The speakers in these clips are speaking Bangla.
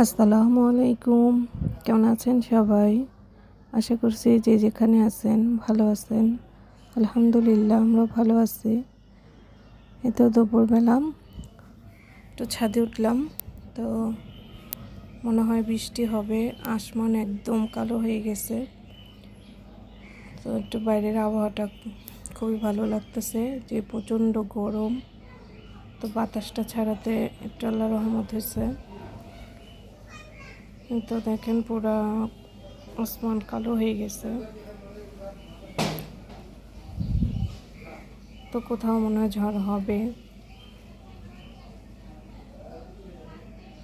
আসসালামু আলাইকুম। কেমন আছেন সবাই? আশা করছি যে যেখানে আছেন ভালো আছেন। আলহামদুলিল্লাহ আমরা ভালো আছি। এই তো দুপুরবেলা একটু ছাদে উঠলাম, তো মনে হয় বৃষ্টি হবে, আসমান একদম কালো হয়ে গেছে। তো একটু বাইরের আবহাওয়াটা খুবই ভালো লাগতেছে, যে প্রচণ্ড গরম। তো বাতাসটা ছাড়াতে একটু আল্লাহ রহমত হয়েছে। তো দেখেন পুরা আসমান কালো হয়ে গেছে। তো কোথাও মনে হয় ঝড় হবে।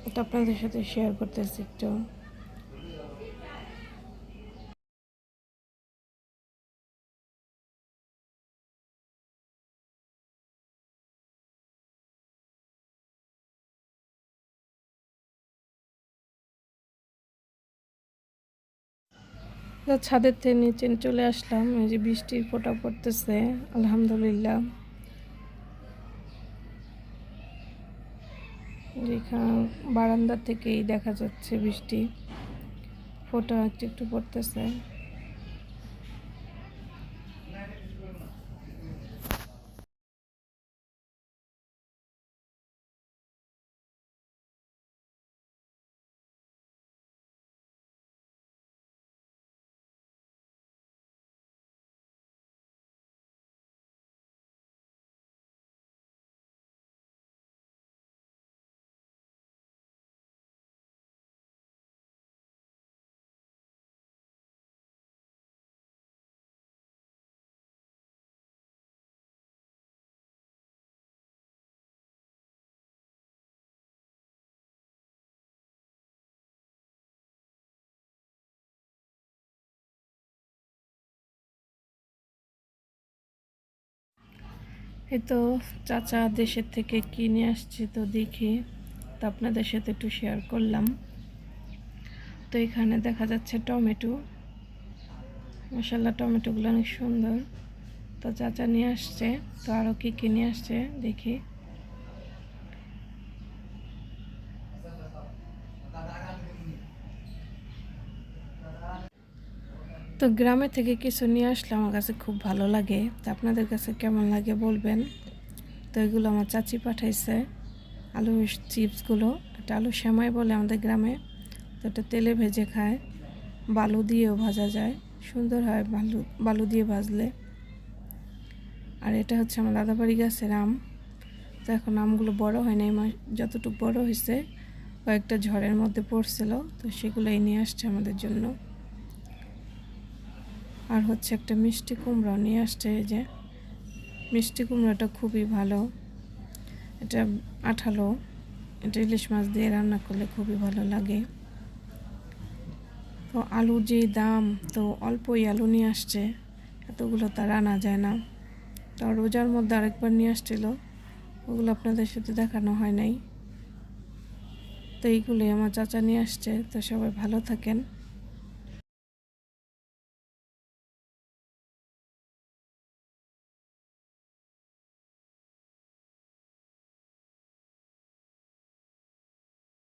এটা আপনাদের সাথে শেয়ার করতেছি একটু। ছাদের থেকে নিচে চলে আসলাম। এই যে বৃষ্টির ফোটা পড়তেছে, আলহামদুলিল্লাহ। যেখানে বারান্দা থেকেই দেখা যাচ্ছে বৃষ্টি। ফোটা একটু একটু পড়তেছে। এই তো চাচা দেশের থেকে কিনে আসছে তো দেখি। তো আপনাদের সাথে একটু শেয়ার করলাম। তো এখানে দেখা যাচ্ছে টমেটো। মশাল্লা টমেটোগুলো অনেক সুন্দর। তো চাচা নিয়ে আসছে। তো আরও কী কী নিয়ে আসছে দেখি। তো গ্রামে থেকে কিছু নিয়ে আসলে আমার কাছে খুব ভালো লাগে। তো আপনাদের কাছে কেমন লাগে বলবেন? তো এগুলো আমার চাচি পাঠাইছে, আলু চিপসগুলো। এটা আলু সেমাই বলে আমাদের গ্রামে। তো এটা তেলে ভেজে খায়। বালু দিয়েও ভাজা যায়। সুন্দর হয় বালু বালু দিয়ে ভাজলে। আর এটা হচ্ছে আমার দাদাবাড়ি গাছের আম। তো এখন আমগুলো বড় হয় নাই যতটুকু বড় হয়েছে কয়েকটা ঝড়ের মধ্যে পড়ছিল। তো সেগুলোই নিয়ে আসছে আমাদের জন্য। আর হচ্ছে একটা মিষ্টি কুমড়াও নিয়ে আসছে এই যে। মিষ্টি কুমড়াটা খুবই ভালো। এটা আঠালো। এটা ইলিশ মাছ দিয়ে রান্না করলে খুবই ভালো লাগে। তো আলু যে দাম, তো অল্পই আলু নিয়ে আসছে। এতগুলো তার আনা যায় না। তো রোজার মধ্যে আরেকবার নিয়ে আসছিল। ওগুলো আপনাদের সাথে দেখানো হয় নাই। তো এইগুলোই আমার চাচা নিয়ে আসছে। তো সবাই ভালো থাকেন।